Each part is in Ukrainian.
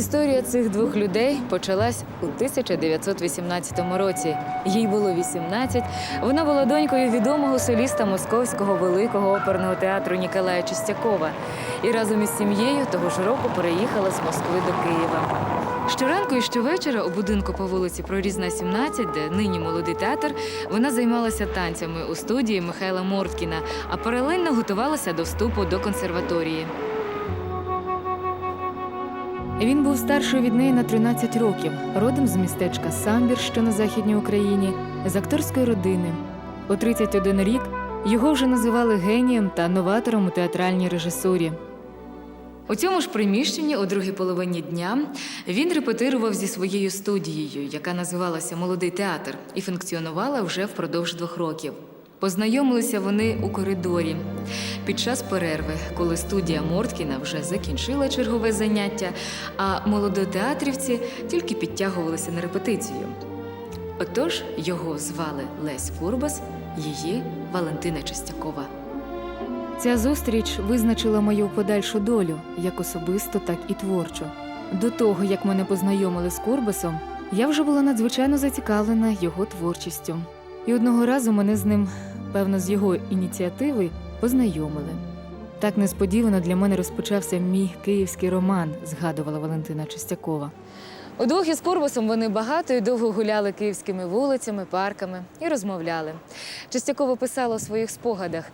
Історія цих двох людей почалась у 1918 році. Їй було 18. Вона була донькою відомого соліста Московського великого оперного театру Ніколая Чистякова і разом із сім'єю того ж року переїхала з Москви до Києва. Щоранку і щовечора у будинку по вулиці Прорізна, 17, де нині молодий театр, вона займалася танцями у студії Михайла Морткіна, а паралельно готувалася до вступу до консерваторії. Він був старший від неї на 13 років, родом з містечка Самбір, що на Західній Україні, з акторської родини. У 31 рік його вже називали генієм та новатором у театральній режисурі. У цьому ж приміщенні у другій половині дня він репетирував зі своєю студією, яка називалася Молодий театр, і функціонувала вже впродовж двох років. Познайомилися вони у коридорі під час перерви, коли студія Морткіна вже закінчила чергове заняття, а молодотеатрівці тільки підтягувалися на репетицію. Отож його звали Лесь Курбас, її Валентина Чистякова. Ця зустріч визначила мою подальшу долю, як особисто, так і творчу. До того, як мене познайомили з Курбасом, я вже була надзвичайно зацікавлена його творчістю. І одного разу мене з ним, певно, з його ініціативи, познайомили. Так несподівано для мене розпочався мій київський роман, згадувала Валентина Чистякова. Удвох із Курбусом вони багато і довго гуляли київськими вулицями, парками і розмовляли. Чистякова писала у своїх спогадах.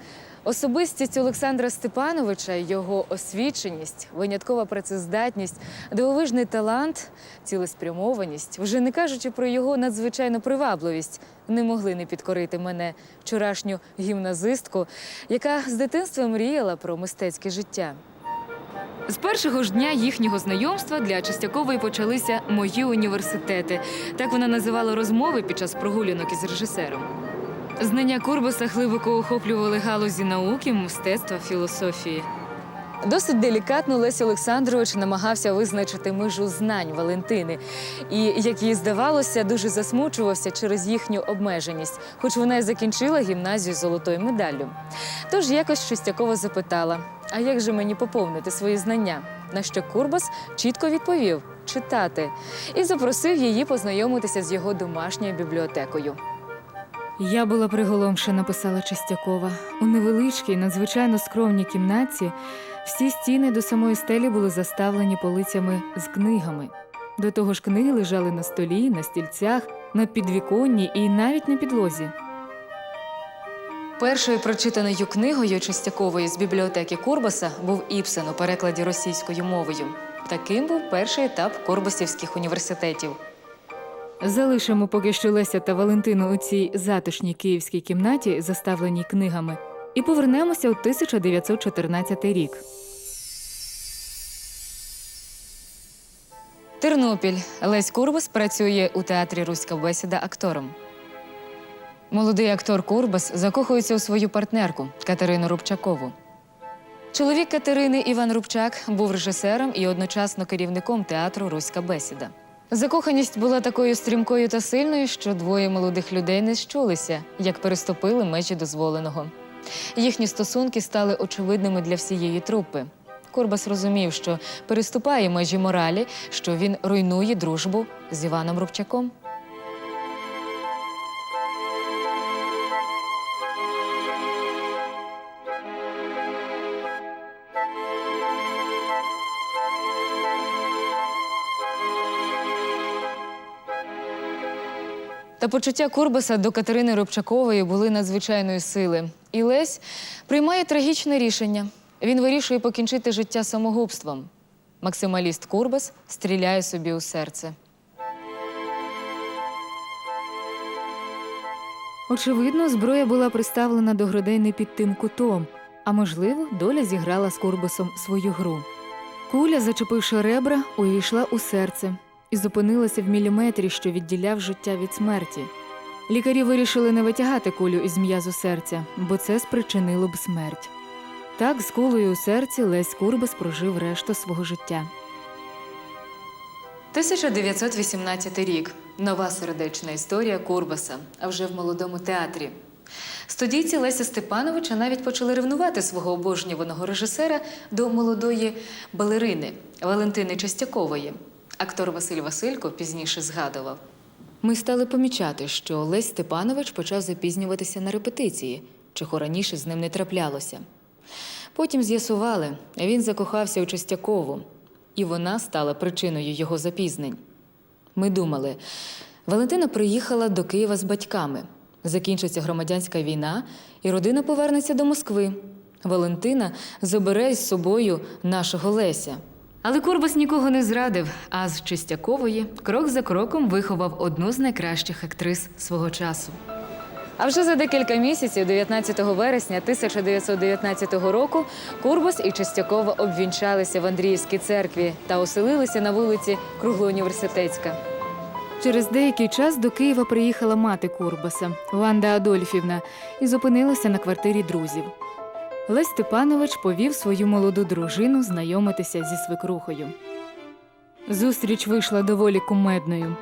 Особистість Олександра Степановича, його освіченість, виняткова працездатність, дивовижний талант, цілеспрямованість, вже не кажучи про його надзвичайну привабливість, не могли не підкорити мене, вчорашню гімназистку, яка з дитинства мріяла про мистецьке життя. З першого ж дня їхнього знайомства для Чистякової почалися мої університети. Так вона називала розмови під час прогулянок із режисером. Знання Курбаса глибоко охоплювали галузі науки, мистецтва, філософії. Досить делікатно Лесь Олександрович намагався визначити межу знань Валентини, і, як їй здавалося, дуже засмучувався через їхню обмеженість, хоч вона й закінчила гімназію з золотою медаллю. Тож якось Шестякова запитала: а як же мені поповнити свої знання? На що Курбас чітко відповів читати і запросив її познайомитися з його домашньою бібліотекою. Я була приголомшена, писала Чистякова. У невеличкій, надзвичайно скромній кімнатці всі стіни до самої стелі були заставлені полицями з книгами. До того ж, книги лежали на столі, на стільцях, на підвіконні і навіть на підлозі. Першою прочитаною книгою Чистякової з бібліотеки Курбаса був Іпсен у перекладі російською мовою. Таким був перший етап Курбасівських університетів. Залишимо поки що Леся та Валентину у цій затишній київській кімнаті, заставленій книгами, і повернемося у 1914 рік. Тернопіль. Лесь Курбас працює у театрі Руська бесіда актором. Молодий актор Курбас закохується у свою партнерку Катерину Рубчакову. Чоловік Катерини Іван Рубчак був режисером і одночасно керівником театру Руська бесіда. Закоханість була такою стрімкою та сильною, що двоє молодих людей не щулися, як переступили межі дозволеного. Їхні стосунки стали очевидними для всієї трупи. Корбас розумів, що переступає межі моралі, що він руйнує дружбу з Іваном Рубчаком. Та почуття Курбаса до Катерини Рубчакової були надзвичайної сили. І Лесь приймає трагічне рішення. Він вирішує покінчити життя самогубством. Максималіст Курбас стріляє собі у серце. Очевидно, зброя була приставлена до грудей не під тим кутом, а можливо, доля зіграла з Курбасом свою гру. Куля, зачепивши ребра, увійшла у серце і зупинилася в міліметрі, що відділяв життя від смерті. Лікарі вирішили не витягати кулю із м'язу серця, бо це спричинило б смерть. Так, з кулею у серці Лесь Курбас прожив решту свого життя. 1918 рік. Нова сердечна історія Курбаса, а вже в молодому театрі. Студійці Леся Степановича навіть почали ревнувати свого обожнюваного режисера до молодої балерини Валентини Частякової. Актор Василь Василько пізніше згадував. Ми стали помічати, що Лесь Степанович почав запізнюватися на репетиції, чого раніше з ним не траплялося. Потім з'ясували, він закохався у Частякову, і вона стала причиною його запізнень. Ми думали, Валентина приїхала до Києва з батьками. Закінчиться громадянська війна, і родина повернеться до Москви. Валентина забере з собою нашого Леся. Але Курбас нікого не зрадив, а з Чистякової крок за кроком виховав одну з найкращих актрис свого часу. А вже за декілька місяців, 19 вересня 1919 року, Курбас і Чистякова обвінчалися в Андріївській церкві та оселилися на вулиці Круглоуніверситетська. Через деякий час до Києва приїхала мати Курбаса, Ванда Адольфівна, і зупинилася на квартирі друзів. Лесь Степанович повів свою молоду дружину знайомитися зі свекрухою. Зустріч вийшла доволі кумедною.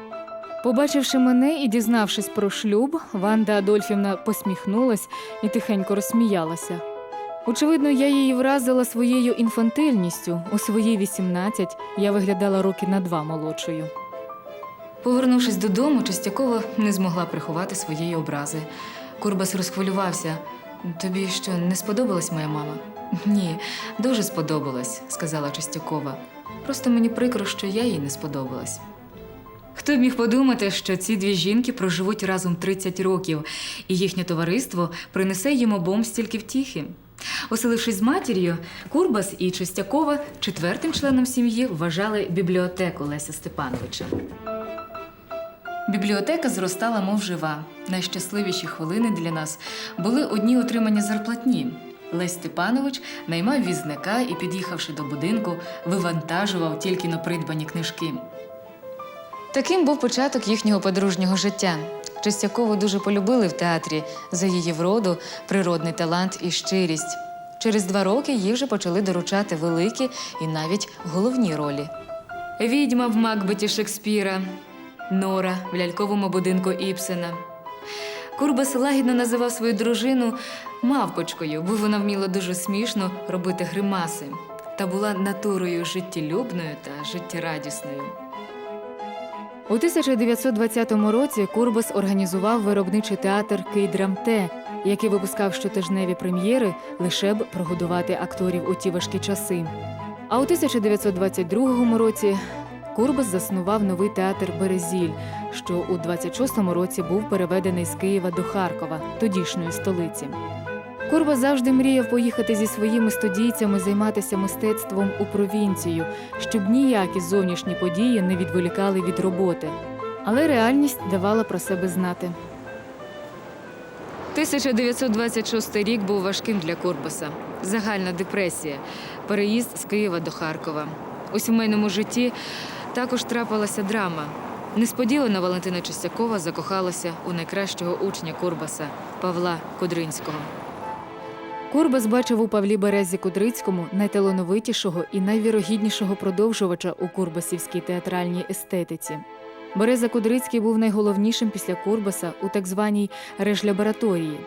Побачивши мене і дізнавшись про шлюб, Ванда Адольфівна посміхнулась і тихенько розсміялася. Очевидно, я її вразила своєю інфантильністю. У свої 18 я виглядала роки на два молодшою. Повернувшись додому, Чистякова не змогла приховати своєї образи. Курбас розхвилювався. Тобі що, не сподобалась моя мама? Ні, дуже сподобалась, сказала Чистякова. Просто мені прикро, що я їй не сподобалась. Хто б міг подумати, що ці дві жінки проживуть разом 30 років, і їхнє товариство принесе їм обом стільки втіхи. Оселившись з матір'ю, Курбас і Чистякова четвертим членом сім'ї вважали бібліотеку Леся Степановича. Бібліотека зростала, мов жива. Найщасливіші хвилини для нас були одні отримання зарплатні. Лесь Степанович наймав візника і, під'їхавши до будинку, вивантажував тільки на придбані книжки. Таким був початок їхнього подружнього життя. Чистякову дуже полюбили в театрі за її вроду, природний талант і щирість. Через два роки їй вже почали доручати великі і навіть головні ролі. Відьма в Макбеті Шекспіра, Нора в ляльковому будинку Іпсена. Курбас лагідно називав свою дружину мавпочкою, бо вона вміла дуже смішно робити гримаси та була натурою життєлюбною та життєрадісною. У 1920 році Курбас організував виробничий театр Кейдрамте, який випускав щотижневі прем'єри лише б прогодувати акторів у ті важкі часи. А у 1922 році Курбас заснував новий театр Березіль, що у 26-му році був переведений з Києва до Харкова, тодішньої столиці. Курбас завжди мріяв поїхати зі своїми студійцями займатися мистецтвом у провінцію, щоб ніякі зовнішні події не відволікали від роботи. Але реальність давала про себе знати. 1926 рік був важким для Курбаса. Загальна депресія, переїзд з Києва до Харкова. У сімейному житті також трапилася драма. Несподівано Валентина Чистякова закохалася у найкращого учня Курбаса Павла Кудринського. Курбас бачив у Павлі Березі Кудрицькому найталановитішого і найвірогіднішого продовжувача у курбасівській театральній естетиці. Береза Кудрицький був найголовнішим після Курбаса у так званій реж-лабораторії.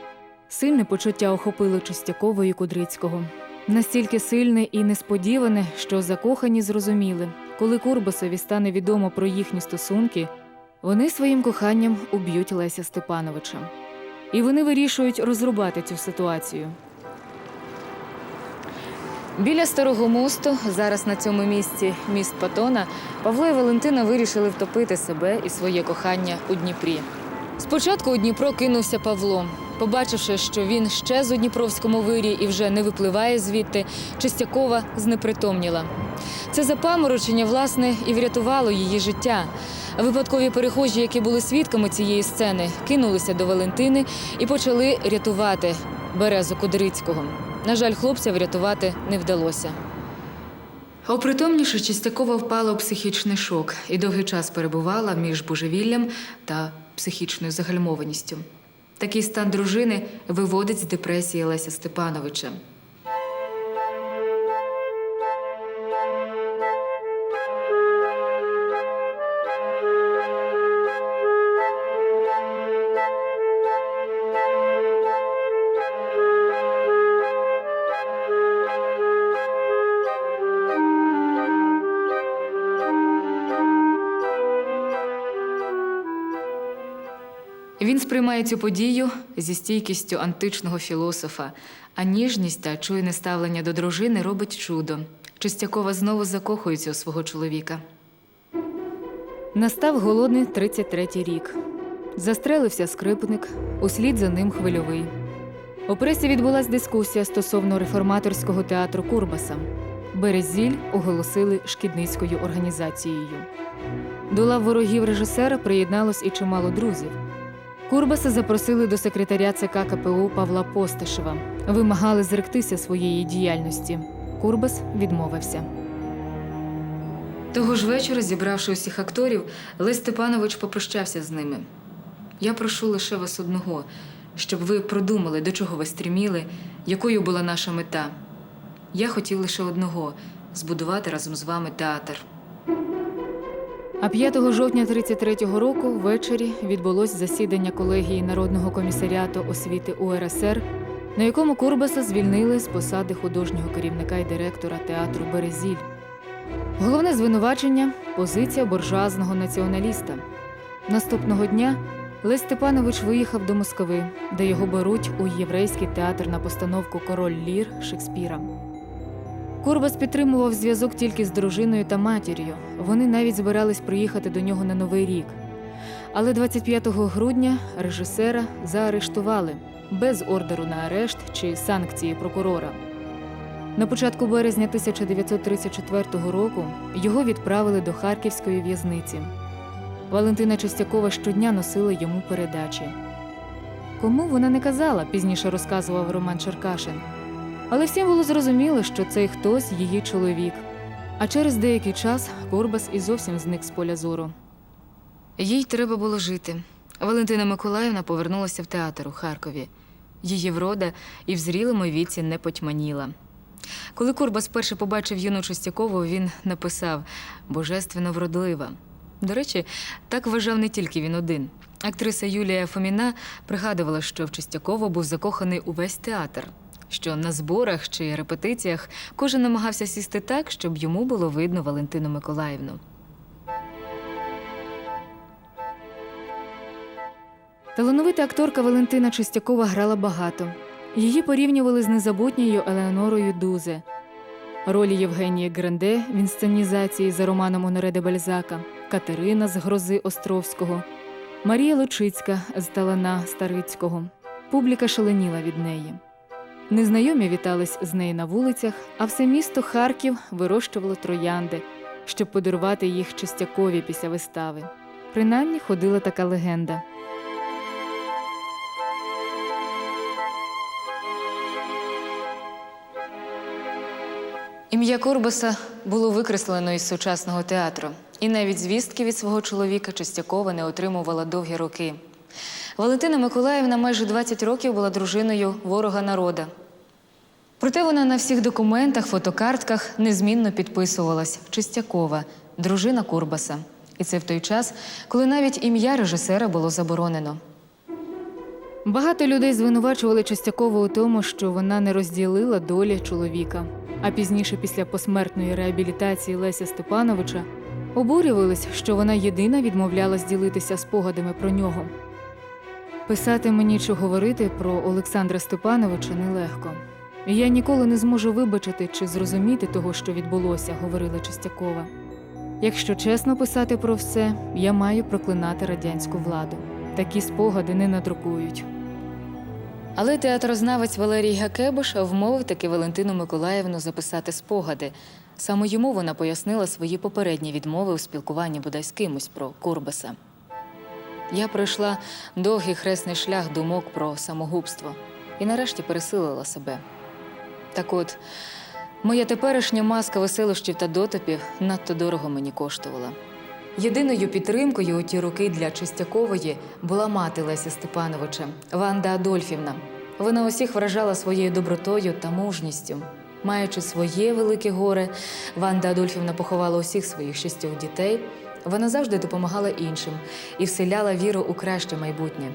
Сильне почуття охопило Чистякова і Кудрицького. Настільки сильне і несподіване, що закохані зрозуміли, коли Курбасові стане відомо про їхні стосунки, вони своїм коханням уб'ють Леся Степановича. І вони вирішують розрубати цю ситуацію. Біля старого мосту, зараз на цьому місці міст Патона, Павло і Валентина вирішили втопити себе і своє кохання у Дніпрі. Спочатку у Дніпро кинувся Павло. Побачивши, що він щез у Дніпровському вирі і вже не випливає звідти, Чистякова знепритомніла. Це запаморочення, власне, і врятувало її життя. Випадкові перехожі, які були свідками цієї сцени, кинулися до Валентини і почали рятувати Березу Кудрицького. На жаль, хлопця врятувати не вдалося. Опритомніше Чистякова впала у психічний шок і довгий час перебувала між божевіллям та психічною загальмованістю. Такий стан дружини виводить з депресії Леся Степановича. Сприймає цю подію зі стійкістю античного філософа, а ніжність та чуйне ставлення до дружини робить чудо. Чистякова знову закохується у свого чоловіка. Настав голодний 33-й рік. Застрелився скрипник, услід за ним хвильовий. У пресі відбулася дискусія стосовно реформаторського театру Курбаса. Березіль оголосили шкідницькою організацією. До лав ворогів режисера приєдналось і чимало друзів. Курбаса запросили до секретаря ЦК КПУ Павла Постишева. Вимагали зректися своєї діяльності. Курбас відмовився. Того ж вечора, зібравши усіх акторів, Лесь Степанович попрощався з ними. Я прошу лише вас одного, щоб ви продумали, до чого ви стріміли, якою була наша мета. Я хотів лише одного збудувати разом з вами театр. А 5 жовтня 33-го року ввечері відбулось засідання колегії Народного комісаріату освіти УРСР, на якому Курбаса звільнили з посади художнього керівника і директора театру Березіль. Головне звинувачення позиція буржуазного націоналіста. Наступного дня Лесь Степанович виїхав до Москви, де його беруть у єврейський театр на постановку Король Лір Шекспіра. Курбас підтримував зв'язок тільки з дружиною та матір'ю. Вони навіть збирались приїхати до нього на Новий рік. Але 25 грудня режисера заарештували без ордеру на арешт чи санкції прокурора. На початку березня 1934 року його відправили до Харківської в'язниці. Валентина Чистякова щодня носила йому передачі. Кому вона не казала, пізніше розказував Роман Черкашин. Але всім було зрозуміло, що цей хтось її чоловік. А через деякий час Курбас і зовсім зник з поля зору. Їй треба було жити. Валентина Миколаївна повернулася в театр у Харкові. Її врода і в зрілому віці не потьманіла. Коли Курбас перше побачив юну Чистякову, він написав божественно вродлива. До речі, так вважав не тільки він один. Актриса Юлія Фоміна пригадувала, що в Чистякову був закоханий увесь театр, що на зборах чи репетиціях кожен намагався сісти так, щоб йому було видно Валентину Миколаївну. Талановита акторка Валентина Чистякова грала багато. Її порівнювали з незабутньою Елеонорою Дузе. Ролі Євгенії Гранде в інсценізації за романом Оноре де Бальзака, Катерина з грози Островського, Марія Лучицька з Талана Старицького. Публіка шаленіла від неї. Незнайомі вітались з нею на вулицях, а все місто Харків вирощувало троянди, щоб подарувати їх Чистякові після вистави. Принаймні ходила така легенда. Ім'я Курбаса було викреслено із сучасного театру, і навіть звістки від свого чоловіка Чистякова не отримувала довгі роки. Валентина Миколаївна майже 20 років була дружиною ворога народа. Проте вона на всіх документах, фотокартках незмінно підписувалась Чистякова, дружина Курбаса. І це в той час, коли навіть ім'я режисера було заборонено. Багато людей звинувачували Чистякову у тому, що вона не розділила долі чоловіка. А пізніше, після посмертної реабілітації Леся Степановича, обурювались, що вона єдина відмовлялась ділитися спогадами про нього. Писати мені чи говорити про Олександра Степановича нелегко. Я ніколи не зможу вибачити чи зрозуміти того, що відбулося, говорила Чистякова. Якщо чесно писати про все, я маю проклинати радянську владу. Такі спогади не надрукують. Але театрознавець Валерій Гакебуш вмовив таки Валентину Миколаївну записати спогади. Саме йому вона пояснила свої попередні відмови у спілкуванні бодай з кимось про Курбаса. Я пройшла довгий хресний шлях думок про самогубство і нарешті пересилила себе. Так от, моя теперішня маска веселощів та дотипів надто дорого мені коштувала. Єдиною підтримкою у ті роки для Чистякової була мати Леся Степановича, Ванда Адольфівна. Вона усіх вражала своєю добротою та мужністю. Маючи своє велике горе, Ванда Адольфівна поховала усіх своїх шістьох дітей. Вона завжди допомагала іншим і вселяла віру у краще майбутнє.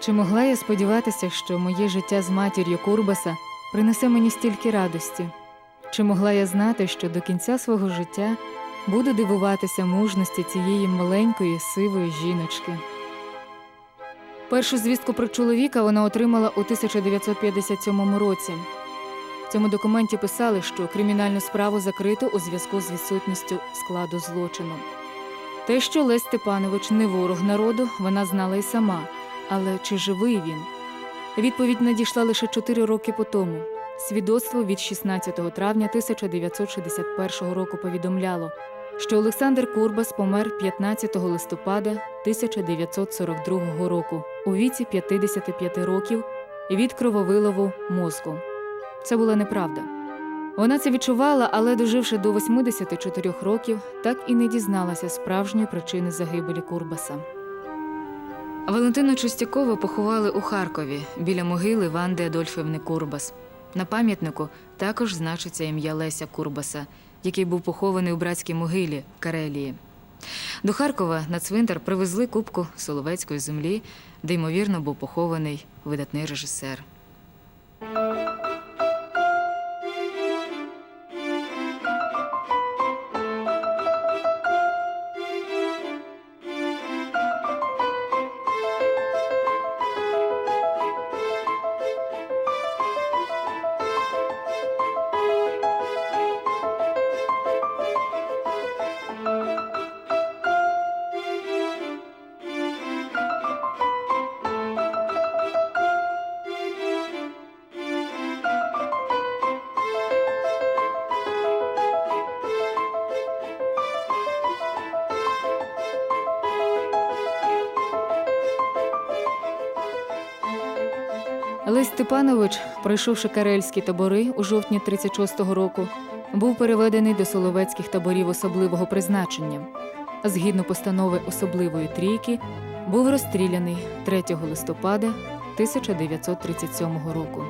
Чи могла я сподіватися, що моє життя з матір'ю Курбаса принесе мені стільки радості? Чи могла я знати, що до кінця свого життя буду дивуватися мужності цієї маленької сивої жіночки? Першу звістку про чоловіка вона отримала у 1957 році. Цьому документі писали, що кримінальну справу закрито у зв'язку з відсутністю складу злочину. Те, що Лесь Степанович не ворог народу, вона знала і сама. Але чи живий він? Відповідь надійшла лише чотири роки по тому. Свідоцтво від 16 травня 1961 року повідомляло, що Олександр Курбас помер 15 листопада 1942 року у віці 55 років від крововилову мозку. Це була неправда. Вона це відчувала, але, доживши до 84 років, так і не дізналася справжньої причини загибелі Курбаса. Валентину Чистякову поховали у Харкові біля могили Ванди Адольфівни Курбас. На пам'ятнику також значиться ім'я Леся Курбаса, який був похований у братській могилі в Карелії. До Харкова на цвинтар привезли кубку Соловецької землі, де ймовірно був похований видатний режисер. Лесь Степанович, пройшовши карельські табори у жовтні 36-го року, був переведений до соловецьких таборів особливого призначення. Згідно постанови особливої трійки, був розстріляний 3 листопада 1937 року.